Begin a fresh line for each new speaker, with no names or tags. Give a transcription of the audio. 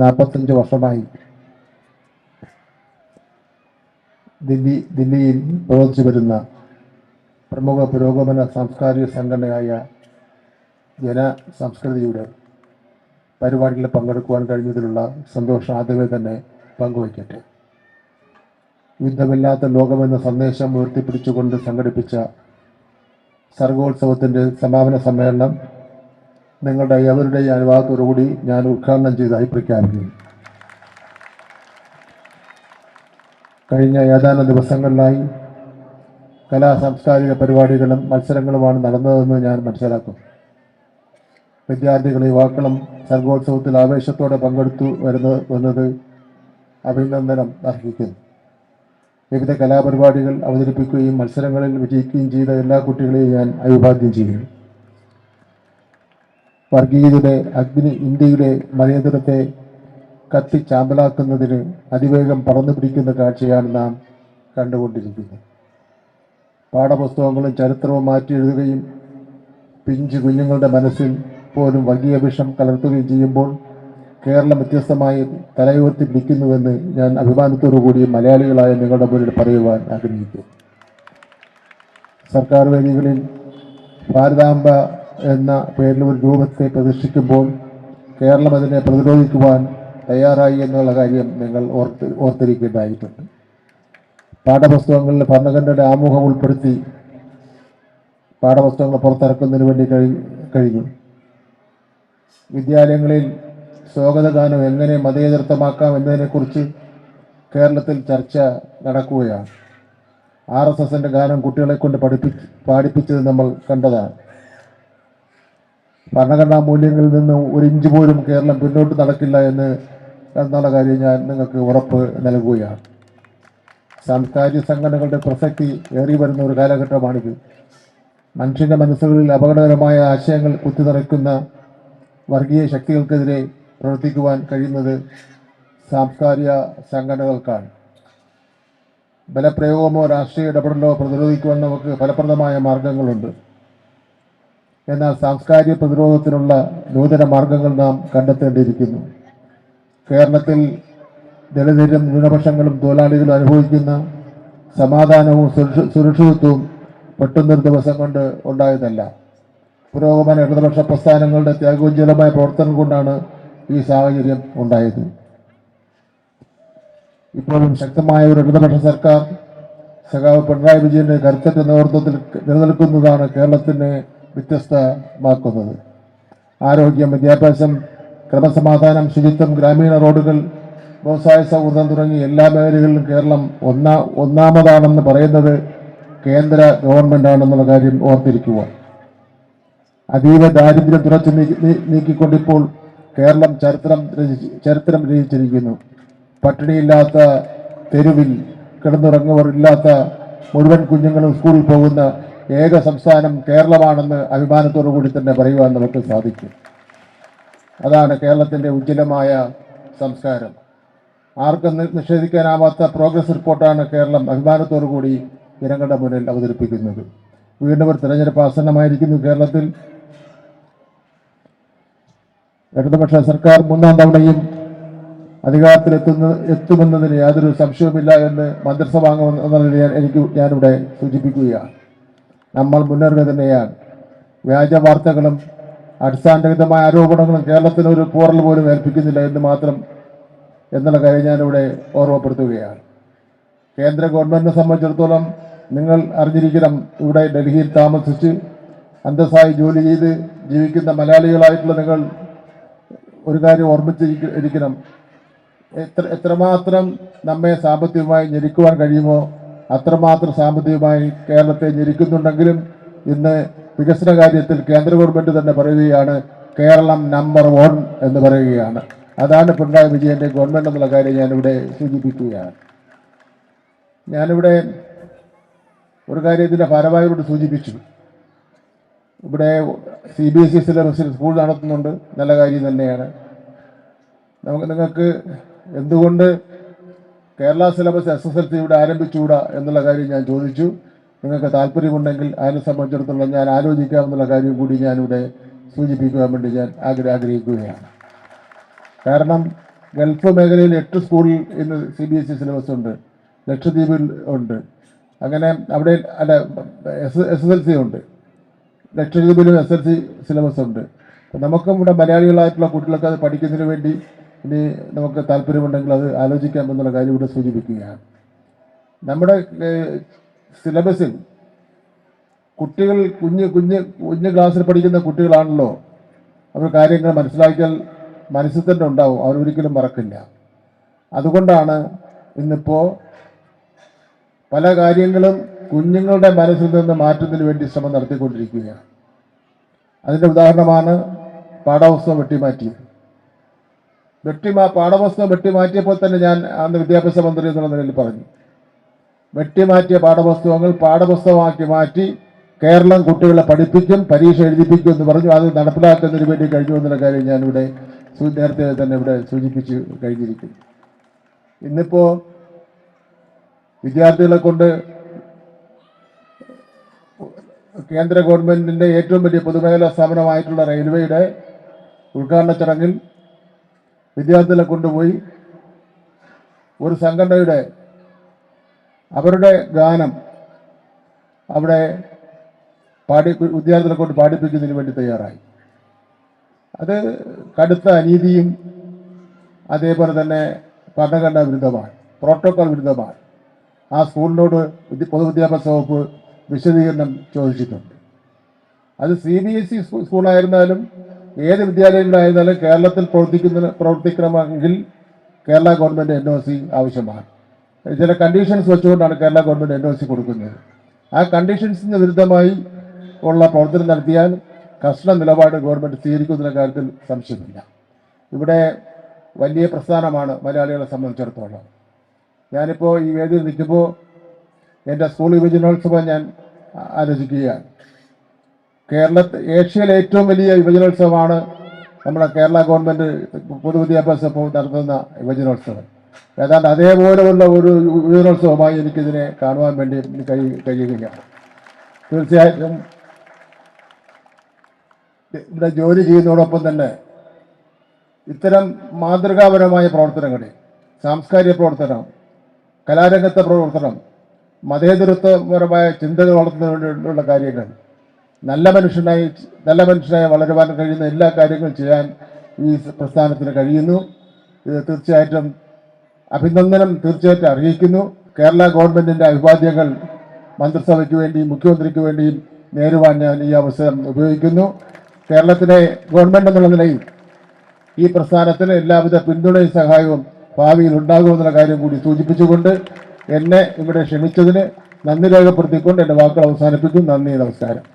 നാൽപ്പത്തഞ്ച് വർഷമായി. ദില്ലി ദില്ലിയിൽ പ്രവർത്തിച്ചു വരുന്ന പ്രമുഖ പുരോഗമന സാംസ്കാരിക സംഘടനയായ ജനസംസ്കൃതിയുടെ പരിപാടികളിൽ പങ്കെടുക്കുവാൻ കഴിഞ്ഞതിലുള്ള സന്തോഷം ആദ്യമേ തന്നെ പങ്കുവയ്ക്കട്ടെ. യുദ്ധമില്ലാത്ത ലോകമെന്ന സന്ദേശം ഉയർത്തിപ്പിടിച്ചുകൊണ്ട് സംഘടിപ്പിച്ച സർഗോത്സവത്തിന്റെ സമാപന സമ്മേളനം നിങ്ങളുടെ എവരുടെ അനുവാദത്തോടുകൂടി ഞാൻ ഉദ്ഘാടനം ചെയ്തതായി പ്രഖ്യാപിക്കുന്നു കഴിഞ്ഞ ഏതാനും ദിവസങ്ങളിലായി കലാ സാംസ്കാരിക പരിപാടികളും മത്സരങ്ങളുമാണ് നടന്നതെന്ന് ഞാൻ മനസ്സിലാക്കും വിദ്യാർത്ഥികളും യുവാക്കളും സർഗോത്സവത്തിൽ ആവേശത്തോടെ പങ്കെടുത്തു വരുന്നത് വന്നത് അഭിനന്ദനം അർഹിക്കുന്നു. വിവിധ കലാപരിപാടികൾ അവതരിപ്പിക്കുകയും മത്സരങ്ങളിൽ വിജയിക്കുകയും ചെയ്ത എല്ലാ കുട്ടികളെയും ഞാൻ അഭിവാദ്യം ചെയ്യുന്നു. വർഗീയതയുടെ അഗ്നി ഇന്ത്യയുടെ മതേതരത്തെ കത്തി ചാമ്പലാക്കുന്നതിന് അതിവേഗം പറന്നു പിടിക്കുന്ന കാഴ്ചയാണ് നാം കണ്ടുകൊണ്ടിരിക്കുന്നത്. പാഠപുസ്തകങ്ങളും ചരിത്രവും മാറ്റി എഴുതുകയും പിഞ്ച് കുഞ്ഞുങ്ങളുടെ മനസ്സിൽ പോലും വർഗീയ വിഷം കലർത്തുകയും ചെയ്യുമ്പോൾ കേരളം വ്യത്യസ്തമായി തലയുയർത്തി പിടിക്കുന്നുവെന്ന് ഞാൻ അഭിമാനത്തോടു കൂടി മലയാളികളായ നിങ്ങളുടെ മുന്നിൽ പറയുവാൻ ആഗ്രഹിക്കുന്നു. സർക്കാർ വേദികളിൽ ഭാരതാംബ എന്ന പേരിൽ ഒരു രൂപത്തെ പ്രതിഷ്ഠിക്കുമ്പോൾ കേരളം അതിനെ പ്രതിരോധിക്കുവാൻ തയ്യാറായി എന്നുള്ള കാര്യം നിങ്ങൾ ഓർത്ത് ഓർത്തിരിക്കേണ്ടതായിട്ടുണ്ട്. പാഠപുസ്തകങ്ങളിൽ ഭരണഘടനയുടെ ആമുഖം ഉൾപ്പെടുത്തി പാഠപുസ്തകങ്ങൾ പുറത്തിറക്കുന്നതിന് വേണ്ടി കഴി കഴിഞ്ഞു. വിദ്യാലയങ്ങളിൽ സ്വാഗതഗാനം എങ്ങനെ മതേതൃത്വമാക്കാം എന്നതിനെക്കുറിച്ച് കേരളത്തിൽ ചർച്ച നടക്കുകയാണ്. ആർ എസ് എസിന്റെ ഗാനം കുട്ടികളെ കൊണ്ട് പഠിപ്പിച്ച് പാടിപ്പിച്ചത് നമ്മൾ കണ്ടതാണ്. ഭരണഘടനാ മൂല്യങ്ങളിൽ നിന്ന് ഒരു ഇഞ്ച് പോലും കേരളം പിന്നോട്ട് നടക്കില്ല എന്ന് എന്നുള്ള കാര്യം ഞാൻ നിങ്ങൾക്ക് ഉറപ്പ് നൽകുകയാണ്. സാംസ്കാരിക സംഘടനകളുടെ പ്രസക്തി ഏറി വരുന്ന ഒരു കാലഘട്ടമാണിത്. മനുഷ്യന്റെ മനസ്സുകളിൽ അപകടകരമായ ആശയങ്ങൾ കുത്തിനിറയ്ക്കുന്ന വർഗീയ ശക്തികൾക്കെതിരെ പ്രവർത്തിക്കുവാൻ കഴിയുന്നത് സാംസ്കാരിക സംഘടനകൾക്കാണ്. ബലപ്രയോഗമോ രാഷ്ട്രീയ ഇടപെടലോ പ്രതിരോധിക്കുവാൻ നമുക്ക് ഫലപ്രദമായ മാർഗങ്ങളുണ്ട്. എന്നാൽ സാംസ്കാരിക പ്രതിരോധത്തിനുള്ള നൂതന മാർഗങ്ങൾ നാം കണ്ടെത്തേണ്ടിയിരിക്കുന്നു. കേരളത്തിൽ ദളിതരും ന്യൂനപക്ഷങ്ങളും തൊഴിലാളികളും അനുഭവിക്കുന്ന സമാധാനവും സുരക്ഷിതത്വവും പെട്ടെന്നൊരു ദിവസം കൊണ്ട് ഉണ്ടായതല്ല. പുരോഗമന ഇടതുപക്ഷ പ്രസ്ഥാനങ്ങളുടെ ത്യാഗോജ്വലമായ പ്രവർത്തനം കൊണ്ടാണ് ഈ സാഹചര്യം ഉണ്ടായത്. ഇപ്പോഴും ശക്തമായ ഒരു ഇടതുപക്ഷ സർക്കാർ സഖാവ് പിണറായി വിജയന്റെ കരുത്തറ്റ നേതൃത്വത്തിൽ നിലനിൽക്കുന്നതാണ് കേരളത്തിനെ വ്യത്യസ്തമാക്കുന്നത് ആരോഗ്യം വിദ്യാഭ്യാസം ക്രമസമാധാനം ശുചിത്വം ഗ്രാമീണ റോഡുകൾ വ്യവസായ സൗഹൃദം തുടങ്ങി എല്ലാ മേഖലകളിലും കേരളം ഒന്നാ ഒന്നാമതാണെന്ന് പറയുന്നത് കേന്ദ്ര ഗവൺമെന്റാണെന്നുള്ള കാര്യം ഓർത്തിരിക്കുക. അതീവ ദാരിദ്ര്യം തുറച്ചു നീക്കിക്കൊണ്ടിപ്പോൾ കേരളം ചരിത്രം ചരിത്രം രചിച്ചിരിക്കുന്നു. പട്ടിണിയില്ലാത്ത തെരുവിൽ കിടന്നുറങ്ങുവർ ഇല്ലാത്ത മുഴുവൻ കുഞ്ഞുങ്ങളും സ്കൂളിൽ പോകുന്ന ഏക സംസ്ഥാനം കേരളമാണെന്ന് അഭിമാനത്തോടു കൂടി തന്നെ പറയുവാൻ നമുക്ക് സാധിക്കും. അതാണ് കേരളത്തിന്റെ ഉജ്ജ്വലമായ സംസ്കാരം. ആർക്കും നിഷേധിക്കാനാവാത്ത പ്രോഗ്രസ് റിപ്പോർട്ടാണ് കേരളം അഭിമാനത്തോടു കൂടി ജനങ്ങളുടെ മുന്നിൽ അവതരിപ്പിക്കുന്നത്. വീണ്ടും ഒരു തെരഞ്ഞെടുപ്പ് ആസന്നമായിരിക്കുന്നു കേരളത്തിൽ. ഇടതുപക്ഷ സർക്കാർ മൂന്നാം തവണയും അധികാരത്തിലെത്തുന്ന എത്തുമെന്നതിന് യാതൊരു സംശയവുമില്ല എന്ന് മന്ത്രിസഭാംഗം എന്ന നിലയിൽ എനിക്ക് ഞാനിവിടെ സൂചിപ്പിക്കുകയാണ്. നമ്മൾ മുന്നേറുക തന്നെയാണ് വ്യാജ വാർത്തകളും അടിസ്ഥാനരഹിതമായ ആരോപണങ്ങളും കേരളത്തിന് ഒരു പോറൽ പോലും ഏൽപ്പിക്കുന്നില്ല എന്ന് മാത്രം എന്നുള്ള കാര്യം ഞാനിവിടെ ഓർമ്മപ്പെടുത്തുകയാണ്. കേന്ദ്ര ഗവൺമെന്റിനെ സംബന്ധിച്ചിടത്തോളം നിങ്ങൾ അറിഞ്ഞിരിക്കണം ഇവിടെ ഡൽഹിയിൽ താമസിച്ച് അന്തസ്സായി ജോലി ചെയ്ത് ജീവിക്കുന്ന മലയാളികളായിട്ടുള്ള നിങ്ങൾ ഒരു കാര്യം ഓർമ്മിച്ചിരിക്കണം എത്ര എത്രമാത്രം നമ്മെ സാമ്പത്തികമായി ഞെരുക്കുവാൻ കഴിയുമോ അത്രമാത്രം സാമ്പത്തികമായി കേരളത്തെ ഞെരുക്കുന്നുണ്ടെങ്കിലും ഇന്ന് വികസന കാര്യത്തിൽ കേന്ദ്ര ഗവൺമെന്റ് തന്നെ പറയുകയാണ് കേരളം നമ്പർ വൺ എന്ന് പറയുകയാണ്. അതാണ് പിണറായി വിജയന്റെ ഗവൺമെന്റ് എന്നുള്ള കാര്യം ഞാനിവിടെ സൂചിപ്പിക്കുകയാണ്. ഞാനിവിടെ ഒരു കാര്യം ഇതിന്റെ ഭാരവാഹിയോട് സൂചിപ്പിച്ചു. ഇവിടെ സി ബി എസ് ഇ സിലബസിൽ സ്കൂൾ നടത്തുന്നുണ്ട്. നല്ല കാര്യം തന്നെയാണ്. നമുക്ക് നിങ്ങൾക്ക് എന്തുകൊണ്ട് Kerala syllabus S S L C ഇവിടെ ആരംഭിച്ചുകൂടാ എന്നുള്ള കാര്യം ഞാൻ ചോദിച്ചു. നിങ്ങൾക്ക് താല്പര്യമുണ്ടെങ്കിൽ അതിനെ സംബന്ധിച്ചിടത്തോളം ഞാൻ ആലോചിക്കാമെന്നുള്ള കാര്യം കൂടി ഞാനിവിടെ സൂചിപ്പിക്കുവാൻ വേണ്ടി ഞാൻ ആഗ്ര ആഗ്രഹിക്കുകയാണ്. കാരണം ഗൾഫ് മേഖലയിൽ എട്ട് സ്കൂളിൽ ഇന്ന് C B S E syllabus ഉണ്ട്. ലക്ഷദ്വീപിൽ ഉണ്ട്. അങ്ങനെ അവിടെ അല്ല S S S L C ഉണ്ട്. ലക്ഷദ്വീപിലും എസ് എൽ സി സിലബസ് ഉണ്ട്. നമുക്കും ഇവിടെ മലയാളികളായിട്ടുള്ള കുട്ടികൾക്ക് അത് പഠിക്കുന്നതിന് വേണ്ടി ഇനി നമുക്ക് താല്പര്യമുണ്ടെങ്കിൽ അത് ആലോചിക്കാം എന്നുള്ള കാര്യം ഇവിടെ സൂചിപ്പിക്കുകയാണ്. നമ്മുടെ സിലബസിൽ കുട്ടികൾ കുഞ്ഞ് കുഞ്ഞ് കുഞ്ഞ് ക്ലാസ്സിൽ പഠിക്കുന്ന കുട്ടികളാണല്ലോ. അവർ കാര്യങ്ങൾ മനസ്സിലാക്കിയാൽ മനസ്സിൽ തന്നെ ഉണ്ടാവും. അവരൊരിക്കലും മറക്കില്ല. അതുകൊണ്ടാണ് ഇന്നിപ്പോൾ പല കാര്യങ്ങളും കുഞ്ഞുങ്ങളുടെ മനസ്സിൽ നിന്ന് മാറ്റുന്നതിന് വേണ്ടി ശ്രമം നടത്തിക്കൊണ്ടിരിക്കുകയാണ്. അതിന്റെ ഉദാഹരണമാണ് പാഠപുസ്തകം വെട്ടിമാറ്റിയത്. വെട്ടിമാ പാഠപുസ്തകം വെട്ടിമാറ്റിയപ്പോൾ തന്നെ ഞാൻ അന്ന് വിദ്യാഭ്യാസ മന്ത്രി എന്നുള്ള നിലയിൽ പറഞ്ഞു. വെട്ടിമാറ്റിയ പാഠപുസ്തകങ്ങൾ പാഠപുസ്തകമാക്കി മാറ്റി കേരളം കുട്ടികളെ പഠിപ്പിക്കും പരീക്ഷ എഴുതിപ്പിക്കും എന്ന് പറഞ്ഞു. അത് നടപ്പിലാക്കുന്നതിന് വേണ്ടി കഴിഞ്ഞു എന്നുള്ള കാര്യം ഞാനിവിടെ നേരത്തെ തന്നെ ഇവിടെ സൂചിപ്പിച്ച് കഴിഞ്ഞിരിക്കുന്നു. ഇന്നിപ്പോൾ വിദ്യാർത്ഥികളെ കൊണ്ട് കേന്ദ്ര ഗവൺമെന്റിന്റെ ഏറ്റവും വലിയ പൊതുമേഖലാ സ്ഥാപനമായിട്ടുള്ള റെയിൽവേയുടെ ഉദ്ഘാടന ചടങ്ങിൽ വിദ്യാർത്ഥികളെ കൊണ്ടുപോയി ഒരു സംഘടനയുടെ അവരുടെ ഗാനം അവിടെ പാടി വിദ്യാർത്ഥികളെ കൊണ്ട് പാടിപ്പിക്കുന്നതിന് വേണ്ടി തയ്യാറായി. അത് കടുത്ത അനീതിയും അതേപോലെ തന്നെ ഭരണഘടനാ വിരുദ്ധമാണ് പ്രോട്ടോകോൾ വിരുദ്ധമാണ്. ആ സ്കൂളിനോട് വിദ്യ- പൊതുവിദ്യാഭ്യാസ വകുപ്പ് വിശദീകരണം ചോദിച്ചിട്ടുണ്ട്. അത് സി ബി എസ് ഇ സ്കൂളായിരുന്നാലും ഏത് വിദ്യാലയങ്ങളായിരുന്നാലും കേരളത്തിൽ പ്രവർത്തിക്കുന്ന പ്രവർത്തിക്കണമെങ്കിൽ Kerala government N O C ആവശ്യമാണ്. ചില കണ്ടീഷൻസ് വെച്ചുകൊണ്ടാണ് Kerala government N O C കൊടുക്കുന്നത്. ആ കണ്ടീഷൻസിന് വിരുദ്ധമായി ഉള്ള പ്രവർത്തനം നടത്തിയാൽ കർശന നിലപാട് ഗവൺമെന്റ് സ്വീകരിക്കുന്ന കാര്യത്തിൽ സംശയമില്ല. ഇവിടെ വലിയ പ്രസ്ഥാനമാണ് മലയാളികളെ സംബന്ധിച്ചിടത്തോളം. ഞാനിപ്പോൾ ഈ വേദിയിൽ നിൽക്കുമ്പോൾ എന്റെ സ്കൂൾ യുവജനോത്സവം ഞാൻ ആലോചിക്കുകയാണ്. കേരളത്തിൽ ഏഷ്യയിലെ ഏറ്റവും വലിയ യുവജനോത്സവമാണ് നമ്മുടെ കേരള ഗവൺമെന്റ് പൊതുവിദ്യാഭ്യാസ വകുപ്പ് നടത്തുന്ന യുവജനോത്സവം. ഏതാണ്ട് അതേപോലെയുള്ള ഒരു യുവജനോത്സവമായി എനിക്കിതിനെ കാണുവാൻ വേണ്ടി കഴി കഴിയുകയാണ്. തീർച്ചയായിട്ടും ഇവിടെ ജോലി ചെയ്യുന്നതോടൊപ്പം തന്നെ ഇത്തരം മാതൃകാപരമായ പ്രവർത്തനങ്ങളിൽ സാംസ്കാരിക പ്രവർത്തനം കലാരംഗത്തെ പ്രവർത്തനം മതേതരത്വപരമായ ചിന്തകൾ വളർത്തുന്നതിനുള്ള കാര്യങ്ങൾ നല്ല മനുഷ്യനായി നല്ല മനുഷ്യനായി വളരുവാൻ കഴിയുന്ന എല്ലാ കാര്യങ്ങളും ചെയ്യാൻ ഈ പ്രസ്ഥാനത്തിന് കഴിയുന്നു. ഇത് തീർച്ചയായിട്ടും അഭിനന്ദനം തീർച്ചയായിട്ടും അറിയിക്കുന്നു. കേരള ഗവൺമെന്റിന്റെ അഭിവാദ്യങ്ങൾ മന്ത്രിസഭയ്ക്ക് വേണ്ടിയും മുഖ്യമന്ത്രിക്ക് വേണ്ടിയും നേരുവാൻ ഞാൻ ഈ അവസരം ഉപയോഗിക്കുന്നു. കേരളത്തിലെ ഗവൺമെന്റ് എന്നുള്ള നിലയിൽ ഈ പ്രസ്ഥാനത്തിന് എല്ലാവിധ പിന്തുണയും സഹായവും ഭാവിയിൽ ഉണ്ടാകുമെന്നുള്ള കാര്യം കൂടി സൂചിപ്പിച്ചുകൊണ്ട് എന്നെ ഇവിടെ ക്ഷണിച്ചതിന് നന്ദി രേഖപ്പെടുത്തിക്കൊണ്ട് എന്റെ വാക്കുകൾ അവസാനിപ്പിക്കും നന്ദി നമസ്കാരം.